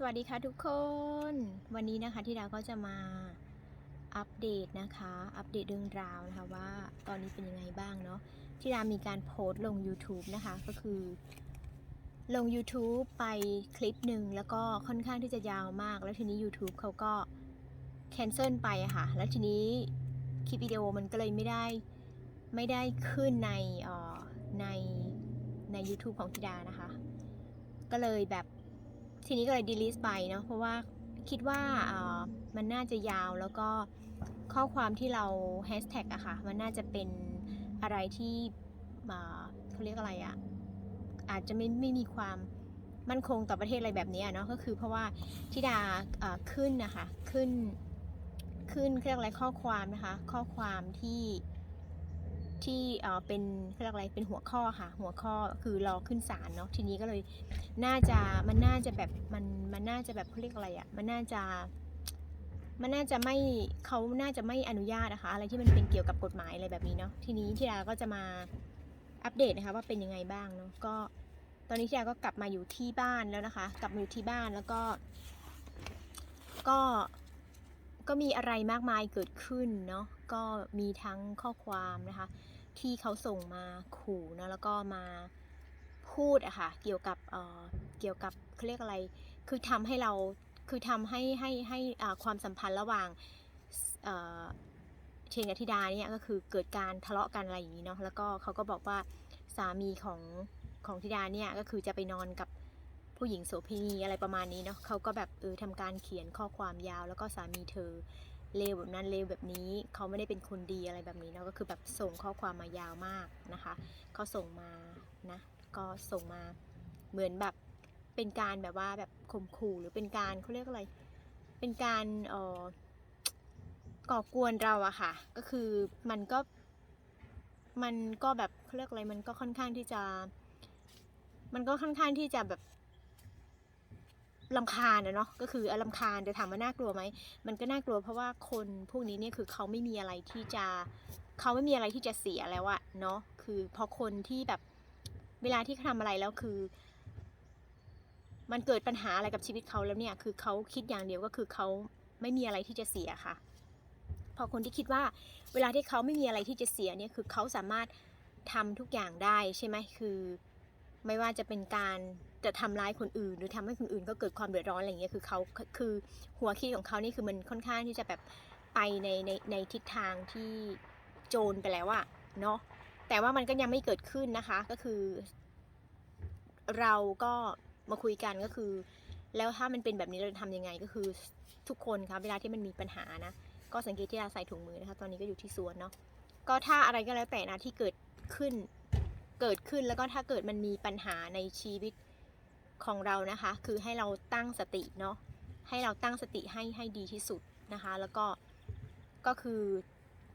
สวัสดีค่ะทุกคน วันนี้นะคะที่ดาก็จะมาอัปเดตนะคะ อัปเดตเรื่องราวนะคะว่าตอนนี้เป็นยังไงบ้างเนาะที่ดามีการโพสต์ลง YouTube นะคะก็คือ ลง YouTube ไปคลิปหนึ่งแล้วก็ค่อนข้างที่จะยาวมาก แล้วทีนี้ YouTube เขาก็แคนเซิลไปอะค่ะ แล้วทีนี้คลิปวิดีโอมันก็เลยไม่ได้ไม่ได้ขึ้นในอ่อในใน YouTube ของธิดานะคะ ก็เลยแบบ ทีนี้ก็เลย delete ไปเนาะเพราะว่าคิดว่าเออมันน่าจะยาวแล้วก็ข้อความที่เรา hashtag อะค่ะ มันน่าจะเป็นอะไรที่เอ่อเขาเรียกอะไรอะอาจจะไม่ไม่มีความมั่นคงต่อประเทศอะไรแบบนี้เนาะก็คือเพราะว่าทิดาขึ้นนะคะขึ้นขึ้นเขาเรียกอะไรข้อความนะคะ ข้อความที่ ที่เป็นเรียกอะไรเป็นหัวข้อค่ะ หัวข้อคือรอขึ้นศาลเนาะทีนี้ก็เลยน่าจะมันน่าจะแบบมันมันน่าจะแบบเขาเรียกอะไรอะ่ะมันน่าจะมันน่าจะไม่เขาน่าจะไม่อนุญาตนะคะ อะไรที่มันเป็นเกี่ยวกับกฎหมายอะไรแบบนี้เนาะทีนี้ที่ดาก็จะมาอัปเดตนะคะ ว่าเป็นยังไงบ้างเนาะก็ตอนนี้ที่ดาก็กลับมาอยู่ที่บ้านแล้วนะคะ กลับมาอยู่ที่บ้านแล้วก็ ก็ก็มีอะไรมากมายเกิดขึ้นเนาะก็มีทั้งข้อความนะคะ ที่เขาส่งมาขู่นะแล้วก็มาพูดอะค่ะเกี่ยวกับเอ่อเกี่ยวกับเขาเรียกอะไร คือทำให้เราคือทำให้ให้ให้ความสัมพันธ์ระหว่างเอ่อเชนกับธิดาเนี่ยก็คือเกิดการทะเลาะกันอะไรอย่างนี้เนาะแล้วก็เขาก็บอกว่าสามีของของธิดาเนี่ยก็คือจะไปนอนกับผู้หญิงโสเภณีอะไรประมาณนี้เนาะเขาก็แบบเออทำการเขียนข้อความยาวแล้วก็สามีเธอ เลวแบบนั้นเลวแบบนี้เขาไม่ได้เป็นคนดีอะไรแบบนี้เนาะก็คือแบบส่งข้อความมายาวมากนะคะเขาส่งมานะก็ส่งมาเหมือนแบบเป็นการแบบว่าแบบข่มขู่หรือเป็นการเขาเรียกอะไร เป็นการเอ่อก่อกวนเราอะค่ะ ก็คือมันก็มันก็แบบเขาเรียกอะไรมันก็ค่อนข้างที่จะ มันก็ค่อนข้างที่จะแบบ ลำคาญอะเนาะก็คืออลำคาญจะถามว่าน่ากลัวไหมมันก็น่ากลัวเพราะว่าคนพวกนี้เนี่ยคือเขาไม่มีอะไรที่จะเขาไม่มีอะไรที่จะเสียแล้วอะเนาะคือพอคนที่แบบเวลาที่เขาทำอะไรแล้วคือ มันเกิดปัญหาอะไรกับชีวิตเขาแล้วเนี่ย คือเขาคิดอย่างเดียวก็คือเขาไม่มีอะไรที่จะเสียค่ะ พอคนที่คิดว่า เวลาที่เขาไม่มีอะไรที่จะเสียเนี่ยคือเขาสามารถทำทุกอย่างได้ใช่ไหมคือ ไม่ว่าจะเป็นการจะทำร้ายคนอื่น หรือทำให้คนอื่นก็เกิดความเดือดร้อนอะไรอย่างเงี้ยคือเขาคือหัวคิดของเขานี่คือมันค่อนข้างที่จะแบบไปในในในทิศทางที่โจรไปแล้วอะเนาะแต่ว่ามันก็ยังไม่เกิดขึ้นนะคะก็คือ เราก็มาคุยกันก็คือ แล้วถ้ามันเป็นแบบนี้เราจะทำยังไงก็คือทุกคนครับเวลาที่มันมีปัญหานะก็สังเกตที่เราใส่ถุงมือนะคะ ตอนนี้ก็อยู่ที่สวนเนาะก็ถ้าอะไรก็แล้วแต่นะที่เกิดขึ้น เกิดขึ้นแล้วก็ถ้าเกิดมันมีปัญหาในชีวิตของเรานะคะ คือให้เราตั้งสติเนาะให้เราตั้งสติให้ให้ดีที่สุดนะคะ แล้วก็ก็คือ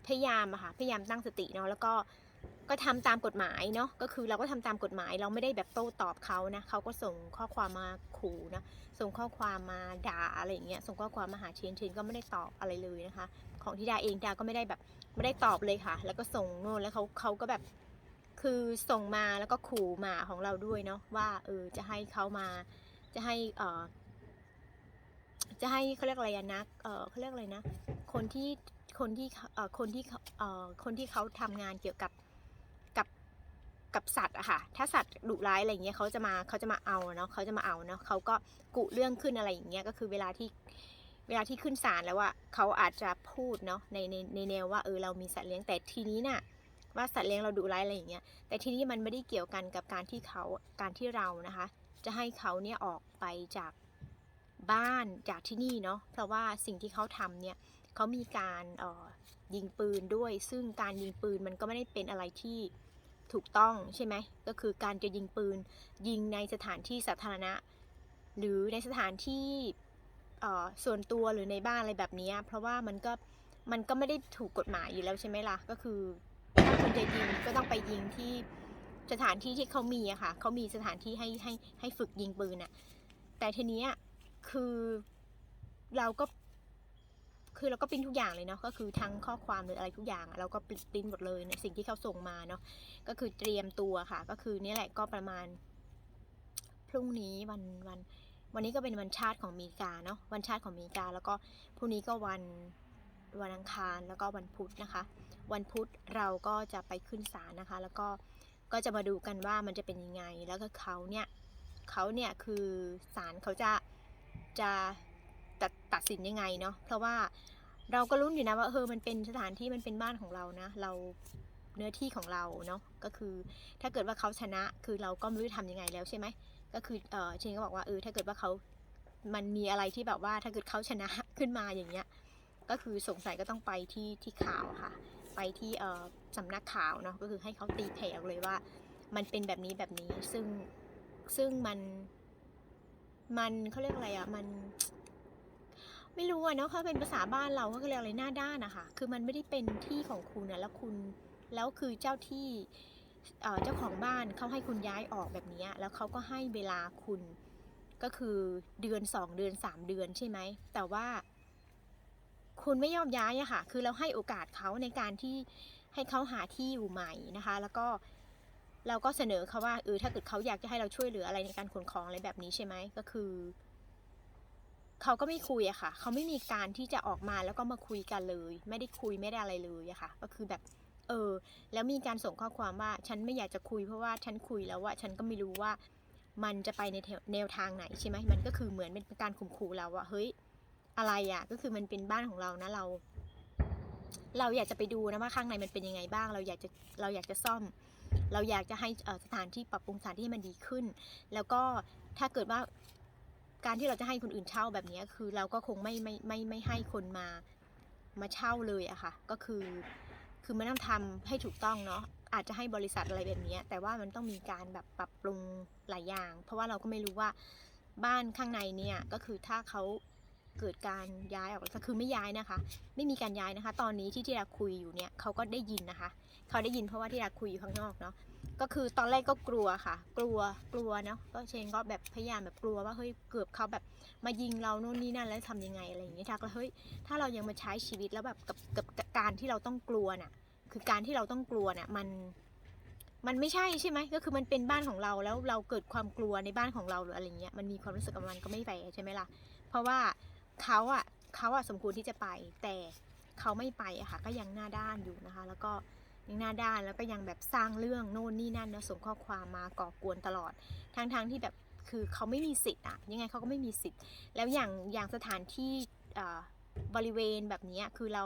พยายามอะค่ะพยายามตั้งสติเนาะแล้วก็ก็ทำตามกฎหมายเนาะก็คือเราก็ทำตามกฎหมายเราไม่ได้แบบโต้ตอบเขานะเขาก็ส่งข้อความมาขู่นะส่งข้อความมาด่าอะไรอย่างเงี้ยส่งข้อความมาหาเชนเชนก็ไม่ได้ตอบอะไรเลยนะคะ ของทิดาเองดาก็ไม่ได้แบบไม่ได้ตอบเลยค่ะ แล้วก็ส่งโน่นแล้วเขาเขาก็แบบ คือส่งมาแล้วก็ขู่หมาของเราด้วยเนาะว่าเออจะให้เขามาจะให้เออจะให้เขาเรียกอะไรนะเออเขาเรียกอะไรนะ คนที่คนที่เออคนที่เออคนที่เขาทำงานเกี่ยวกับกับกับสัตว์อะค่ะ ถ้าสัตว์ดุร้ายอะไรเงี้ยเขาจะมาเขาจะมาเอาเนาะเขาจะมาเอาเนาะเขาก็กุเรื่องขึ้นอะไรอย่างเงี้ยก็คือเวลาที่เวลาที่ขึ้นศาลแล้วอะเขาอาจจะพูดเนาะในในในแนวว่าเออเรามีสัตว์เลี้ยงแต่ทีนี้น่ะ ว่าสัตว์เลี้ยงเราดุร้ายอะไรอย่างเงี้ย แต่ทีนี้มันไม่ได้เกี่ยวกันกับการที่เขาการที่เรานะคะ จะให้เขาเนี่ยออกไปจากบ้านจากที่นี่เนาะ เพราะว่าสิ่งที่เขาทำเนี่ยเขามีการเอ่อยิงปืนด้วย ซึ่งการยิงปืนมันก็ไม่ได้เป็นอะไรที่ถูกต้องใช่ไหม ก็คือการจะยิงปืนยิงในสถานที่สาธารณะ หรือในสถานที่เอ่อส่วนตัวหรือในบ้านอะไรแบบนี้ เพราะว่ามันก็มันก็ไม่ได้ถูกกฎหมายอยู่แล้วใช่ไหมล่ะ ก็คือ ถ้าคุณจะยิงก็ต้องไปยิงที่สถานที่ที่เขามีอะค่ะเขามีสถานที่ให้ให้ให้ฝึกยิงปืนอะแต่ทีเนี้ยคือเราก็ คือเราก็ปริ้นทุกอย่างเลยเนาะก็คือทั้งข้อความหรืออะไรทุกอย่าง เราก็ปริ้นหมดเลยในสิ่งที่เขาส่งมาเนาะก็คือเตรียมตัวค่ะ ก็คือเนี่ยแหละก็ประมาณ พรุ่งนี้วันวัน วันนี้ก็เป็นวันชาติของอเมริกาเนาะวันชาติของอเมริกา แล้วก็พรุ่งนี้ก็วัน วันอังคารแล้วก็วันพุธนะคะ วันพุธเราก็จะไปขึ้นศาลนะคะ แล้วก็ก็จะมาดูกันว่ามันจะเป็นยังไง แล้วก็เขาเนี่ยเขาเนี่ยคือศาลเขาจะจะตัดตัดสินยังไงเนาะเพราะว่าเราก็รุ้นอยู่นะว่าเออมันเป็นสถานที่มันเป็นบ้านของเรานะ เราเนื้อที่ของเราเนาะก็คือถ้าเกิดว่าเขาชนะคือเราก็ไม่รู้จะทำยังไงแล้วใช่ไหมก็คือเออเชนก็บอกว่าเออถ้าเกิดว่าเขามันมีอะไรที่แบบว่าถ้าเกิดเขาชนะขึ้นมาอย่างเงี้ย ก็คือสงสัยก็ต้องไปที่ที่ข่าวค่ะ ไปที่เอ่อสำนักข่าวเนาะก็คือให้เขาตีแผ่เลยว่า มันเป็นแบบนี้แบบนี้ซึ่งซึ่งมันมันเขาเรียกอะไรอะ่ะมันไม่รู้อะเนาะเขาเป็นภาษาบ้านเราก็เรียกอะไรหน้าด้านอะค่ะคือมันไม่ได้เป็นที่ของคุณนะแล้วคุณแล้วคือเจ้าที่เจ้าของบ้านเขาให้คุณย้ายออกแบบนี้แล้วเขาก็ให้เวลาคุณก็คือเดือนสองเดือนสามเดือนใช่ไหมแต่ว่า คุณไม่ยอมย้ายอะค่ะ คือเราให้โอกาสเขาในการที่ให้เขาหาที่อยู่ใหม่นะคะ แล้วก็เราก็เสนอเขาว่าเออถ้าเกิดเขาอยากจะให้เราช่วยเหลืออะไรในการขนของอะไรแบบนี้ใช่ไหมก็คือเขาก็ไม่คุยอะค่ะ เขาไม่มีการที่จะออกมาแล้วก็มาคุยกันเลย ไม่ได้คุยไม่ได้อะไรเลยอะค่ะ ก็คือแบบ เออ แล้วมีการส่งข้อความว่าฉันไม่อยากจะคุยเพราะว่าฉันคุยแล้วว่าฉันก็ไม่รู้ว่ามันจะไปในแถวแนวทางไหนใช่ไหมมันก็คือเหมือนเป็นการข่มขู่เราว่าเฮ้ย อะไรอะ่ะก็คือมันเป็นบ้านของเรานะเรา เราอยากจะไปดูนะว่าข้างในมันเป็นยังไงบ้าง เราอยากจะเราอยากจะซ่อม เราอยากจะให้สถานที่ปรับปรุงสถานที่ให้มันดีขึ้น แล้วก็ถ้าเกิดว่าการที่เราจะให้คนอื่นเช่าแบบนี้คือเราก็คงไม่ไม่ไม่ไม่ให้คนมามาเช่าเลยอะค่ะ ก็คือคือมันต้องทำให้ถูกต้องเนาะอาจจะให้บริษัทอะไรแบบนี้แต่ว่ามันต้องมีการแบบปรับปรุงหลายอย่าง เพราะว่าเราก็ไม่รู้ว่าบ้านข้างในเนี่ยก็คือถ้าเขา เกิดการย้ายออกก็คือไม่ย้ายนะคะ ไม่มีการย้ายนะคะ ตอนนี้ที่ที่เราคุยอยู่เนี่ยเขาก็ได้ยินนะคะ เขาได้ยินเพราะว่าที่เราคุยอยู่ข้างนอกเนาะก็คือตอนแรกก็กลัวค่ะ กลัวกลัวเนาะก็เชนก็แบบพยายามแบบกลัวว่าเฮ้ยเกือบเขาแบบมายิงเราโน่นนี่นั่นแล้วทำยังไงอะไรอย่างเงี้ยทักแล้วเฮ้ยถ้าเรายังมาใช้ชีวิตแล้วแบบกับกับกับการที่เราต้องกลัวน่ะ คือการที่เราต้องกลัวน่ะมันมันไม่ใช่ใช่ไหมก็คือมันเป็นบ้านของเราแล้วเราเกิดความกลัวในบ้านของเราหรืออะไรเงี้ยมันมีความรู้สึกกับมันก็ไม่แฟร์ใช่ไหมล่ะเพราะว่า เขาอะเขาอะสมควรที่จะไป แต่เขาไม่ไปอะค่ะ ก็ยังหน้าด้านอยู่นะคะ แล้วก็ยังหน้าด้านแล้วก็ยังแบบสร้างเรื่องโน่นนี่นั่นนะส่งข้อความมาก่อกวนตลอดทั้งๆทที่แบบคือเขาไม่มีสิทธิ์อะยังไงเขาก็ไม่มีสิทธิ์ แล้วอย่างอย่างสถานที่บริเวณแบบนี้คือเรา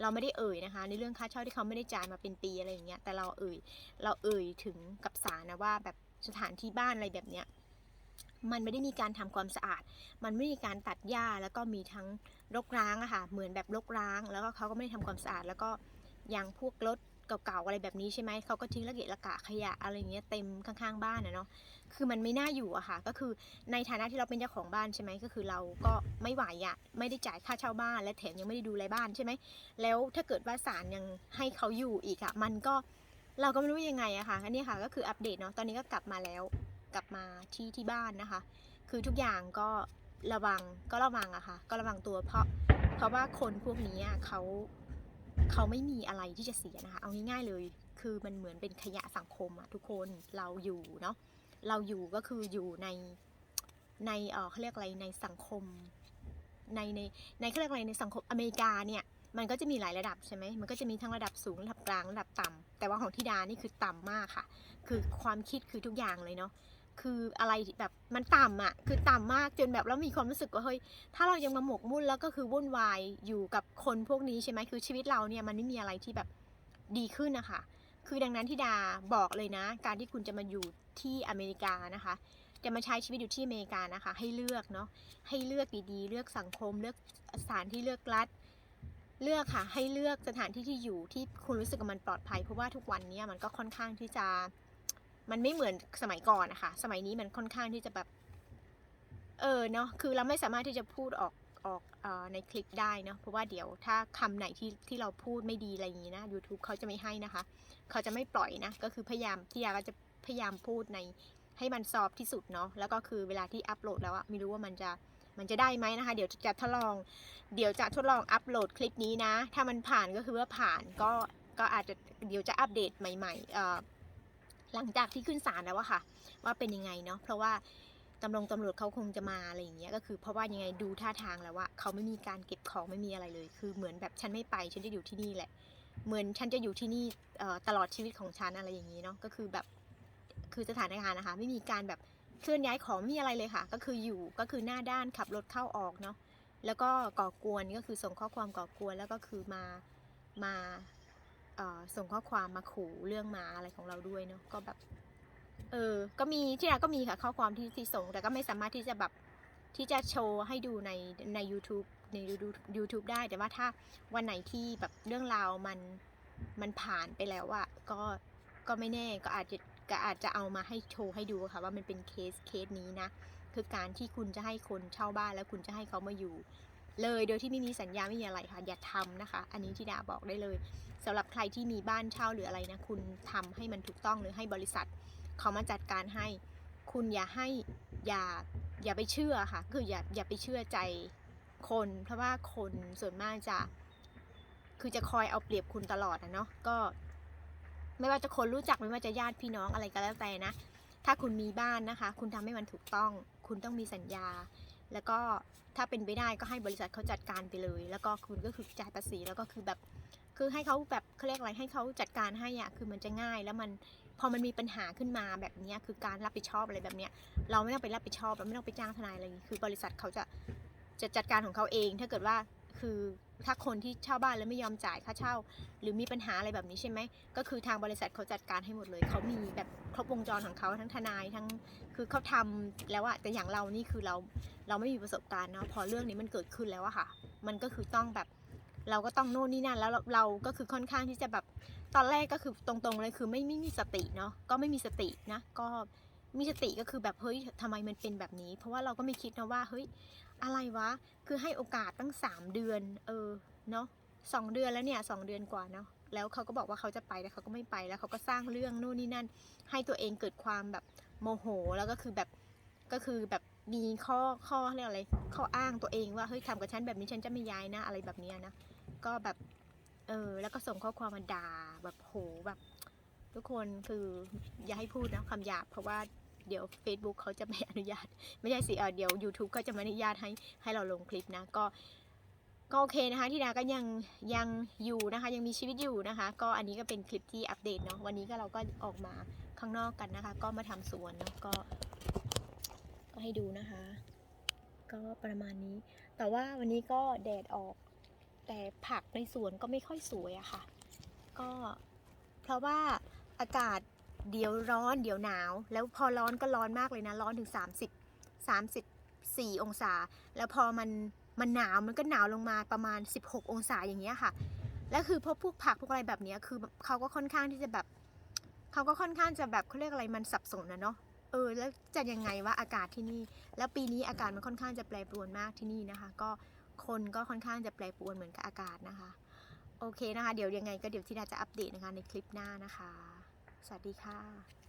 เราไม่ได้เอ่ยนะคะ ในเรื่องค่าเช่าที่เขาไม่ได้จ่ายมาเป็นปีอะไรอย่างเงี้ยแต่เราเอ่ยเราเอ่ยถึงกับศาลนะว่าแบบสถานที่บ้านอะไรแบบเนี้ย มันไม่ได้มีการทำความสะอาด มันไม่มีการตัดหญ้าแล้วก็มีทั้งรกร้างอะค่ะ เหมือนแบบรกร้าง แล้วก็เขาก็ไม่ได้ทำความสะอาด แล้วก็อย่างพวกรถเก่าๆอะไรแบบนี้ใช่ไหม เขาก็ทิ้งระเกะระกะขยะอะไรเงี้ยเต็มข้างๆบ้านนะเนาะ คือมันไม่น่าอยู่อะค่ะ ก็คือในฐานะที่เราเป็นเจ้าของบ้านใช่ไหมก็คือเราก็ไม่ไหวอะไม่ได้จ่ายค่าเช่าบ้าน และแถมยังไม่ได้ดูแลบ้านใช่ไหม แล้วถ้าเกิดว่าศาลยังให้เขาอยู่อีกอะมันก็เราก็ไม่รู้ยังไงอะค่ะอันนี้ค่ะก็คืออัปเดตเนาะ ตอนนี้ก็กลับมาแล้ว กลับมาที่ที่บ้านนะคะ คือทุกอย่างก็ระวังก็ระวังอะค่ะ ก็ระวังตัวเพราะเพราะว่าคนพวกนี้เขาเขาไม่มีอะไรที่จะเสียนะคะ เอาง่ายๆเลย คือมันเหมือนเป็นขยะสังคมอะทุกคนเราอยู่เนาะเราอยู่ก็คืออยู่ในในเออเขาเรียกอะไรในสังคม ในในในเขาเรียกอะไรในสังคมอเมริกาเนี่ยมันก็จะมีหลายระดับใช่ไหมมันก็จะมีทั้งระดับสูงระดับกลางระดับต่ำแต่ว่าของทิดานี่คือต่ำมากค่ะ คือความคิดคือทุกอย่างเลยเนาะ คืออะไรแบบมันต่ำอะคือต่ำมากจนแบบแล้วมีความรู้สึกว่าเฮ้ยถ้าเรายังมาหมกมุ่นแล้วก็คือวุ่นวายอยู่กับคนพวกนี้ใช่ไหมคือชีวิตเราเนี่ยมันไม่มีอะไรที่แบบดีขึ้นนะคะคือดังนั้นที่ดาบอกเลยนะ การที่คุณจะมาอยู่ที่อเมริกานะคะ จะมาใช้ชีวิตอยู่ที่อเมริกานะคะ ให้เลือกเนาะให้เลือกดีๆ เลือกสังคม เลือกสถานที่เลือกรัฐเลือกค่ะ ให้เลือกสถานที่ที่อยู่ที่คุณรู้สึกว่ามันปลอดภัยเพราะว่าทุกวันนี้มันก็ค่อนข้างที่จะ มันไม่เหมือนสมัยก่อนนะคะสมัยนี้มันค่อนข้างที่จะแบบ เออเนาะคือเราไม่สามารถที่จะพูดออกออกออในคลิปได้เนาะเพราะว่าเดี๋ยวถ้าคำไหนที่ที่เราพูดไม่ดีอะไรอย่างนี้นะ YouTube เขาจะไม่ให้นะคะ เขาจะไม่ปล่อยนะก็คือพยายามที่ยาก็จะพยายามพูดในให้มันซอฟที่สุดเนาะแล้วก็คือเวลาที่อัปโหลดแล้วอะไม่รู้ว่ามันจะมันจะได้ไหมนะคะ เดี๋ยวจะทดลอง เดี๋ยวจะทดลองอัปโหลดคลิปนี้นะ ถ้ามันผ่านก็คือว่าผ่านก็ก็อาจจะเดี๋ยวจะอัปเดตใหม่ๆเอ่อ หลังจากที่ขึ้นศาลแล้วอะค่ะ ว่าเป็นยังไงเนาะเพราะว่าตำรวจตำรวจเขาคงจะมาอะไรอย่างเงี้ยก็คือเพราะว่ายังไงดูท่าทางแล้วว่าเขาไม่มีการเก็บของไม่มีอะไรเลย คือเหมือนแบบฉันไม่ไปฉันจะอยู่ที่นี่แหละ เหมือนฉันจะอยู่ที่นี่ตลอดชีวิตของฉันอะไรอย่างนี้เนาะก็คือแบบคือสถานการณ์นะคะ ไม่มีการแบบเคลื่อนย้ายของไม่มีอะไรเลยค่ะ ก็คืออยู่ก็คือหน้าด้านขับรถเข้าออกเนาะแล้วก็ก่อกวนก็คือส่งข้อความก่อกวนแล้วก็คือมามา ส่งข้อความมาขู่เรื่องมาอะไรของเราด้วยเนาะก็แบบ เออ ก็มีที่ร้าก็มีค่ะข้อความที่ที่ส่ง แต่ก็ไม่สามารถที่จะแบบที่จะโชว์ให้ดูในใน YouTube ใน YouTube ได้ แต่ว่าถ้าวันไหนที่แบบเรื่องราวมันมันผ่านไปแล้วอะก็ก็ไม่แน่ก็อาจจะก็อาจจะเอามาให้โชว์ให้ดูค่ะว่ามันเป็นเคสเคสนี้นะคือการที่คุณจะให้คนเช่าบ้านแล้วคุณจะให้เขามาอยู่ เลยโดยที่ไม่มีสัญญาไม่มีอะไรค่ะ อย่าทำนะคะ อันนี้ที่ดาบอกได้เลยสำหรับใครที่มีบ้านเช่าหรืออะไรนะคุณทำให้มันถูกต้องหรือให้บริษัทเขามาจัดการให้ คุณอย่าให้อย่าอย่าไปเชื่อค่ะ คืออย่าอย่าไปเชื่อใจคน เพราะว่าคนส่วนมากจะ คือจะคอยเอาเปรียบคุณตลอดนะเนาะก็ ไม่ว่าจะคนรู้จักไม่ว่าจะญาติพี่น้องอะไรก็แล้วแต่นะถ้าคุณมีบ้านนะคะ คุณทำให้มันถูกต้อง คุณต้องมีสัญญา แล้วก็ ถ้าเป็นไปได้ก็ให้บริษัทเขาจัดการไปเลย แล้วก็คุณก็คือจ่ายภาษีแล้วก็คือแบบคือให้เขาแบบเขาเรียกอะไรให้เขาจัดการให้อะคือมันจะง่ายแล้วมันพอมันมีปัญหาขึ้นมาแบบนี้คือการรับผิดชอบอะไรแบบเนี้ยเราไม่ต้องไปรับผิดชอบเราไม่ต้องไปจ้างทนายอะไรอย่างงี้คือบริษัทเขาจะจะจัดการของเขาเอง ถ้าเกิดว่าคือถ้าคนที่เช่าบ้านแล้วไม่ยอมจ่ายค่าเช่า หรือมีปัญหาอะไรแบบนี้ใช่ไหมก็คือทางบริษัทเขาจัดการให้หมดเลยเขามีแบบครบวงจรของเขาทั้งทนายทั้งคือเขาทำแล้วอะแต่อย่างเรานี่คือเรา เราไม่มีประสบการณ์เนาะพอเรื่องนี้มันเกิดขึ้นแล้วอะค่ะ มันก็คือต้องแบบเราก็ต้องโน่นนี่นั่นแล้วเราก็คือค่อนข้างที่จะแบบตอนแรกก็คือตรงๆเลยคือไม่ไม่มีสติเนาะก็ไม่มีสตินะก็มีสติก็คือแบบเฮ้ยทำไมมันเป็นแบบนี้ เพราะว่าเราก็ไม่คิดนะว่าเฮ้ยอะไรวะคือให้โอกาสตั้งสามเดือนเออเนาะสองเดือนแล้วเนี่ยสองเดือนกว่าเนาะแล้วเขาก็บอกว่าเขาจะไปแล้วเขาก็ไม่ไปแล้วเขาก็สร้างเรื่องโน่นนี่นั่น ให้ตัวเองเกิดความแบบโมโหแล้วก็คือแบบก็คือแบบ มีข้อข้อเรียกอะไร ข้ออ้างตัวเองว่าเฮ้ยทำกับฉันแบบนี้ฉันจะไม่ย้ายนะ อะไรแบบนี้นะ ก็แบบ เออ แล้วก็ส่งข้อความมาด่าแบบโหแบบ ทุกคนคืออย่าให้พูดนะคำหยาบเพราะว่าเดี๋ยว Facebook เขาจะไม่อนุญาต ไม่ใช่สิเออเดี๋ยว YouTube ก็จะไม่อนุญาตให้ให้เราลงคลิปนะ ก็ก็โอเคนะคะที่ดาก็ยังยังอยู่นะคะ ยังมีชีวิตอยู่นะคะ ก็อันนี้ก็เป็นคลิปที่อัปเดตเนาะวันนี้ก็เราก็ออกมาข้างนอกกันนะคะ ก็มาทำสวนเนาะก็ ก็ให้ดูนะคะ ก็ประมาณนี้ แต่ว่าวันนี้ก็แดดออก แต่ผักในสวนก็ไม่ค่อยสวยอะค่ะ ก็เพราะว่าอากาศเดี๋ยวร้อนเดี๋ยวหนาว แล้วพอร้อนก็ร้อนมากเลยนะ ร้อนถึง 30 34 องศา แล้วพอมันมันหนาวมันก็หนาวลงมาประมาณ 16 องศาอย่างเงี้ยค่ะ แล้วคือพวกพวกผักพวกอะไรแบบเนี้ยคือเขาก็ค่อนข้างที่จะแบบเขาก็ค่อนข้างจะแบบเขาเรียกอะไรมันสับสนนะเนาะ เออแล้วจะยังไงว่าอากาศที่นี่ แล้วปีนี้อากาศมันค่อนข้างจะแปรปรวนมากที่นี่นะคะ ก็คนก็ค่อนข้างจะแปรปรวนเหมือนกับอากาศนะคะ โอเคนะคะ เดี๋ยวยังไงก็เดี๋ยวที่ดาจะอัปเดตนะคะในคลิปหน้านะคะ สวัสดีค่ะ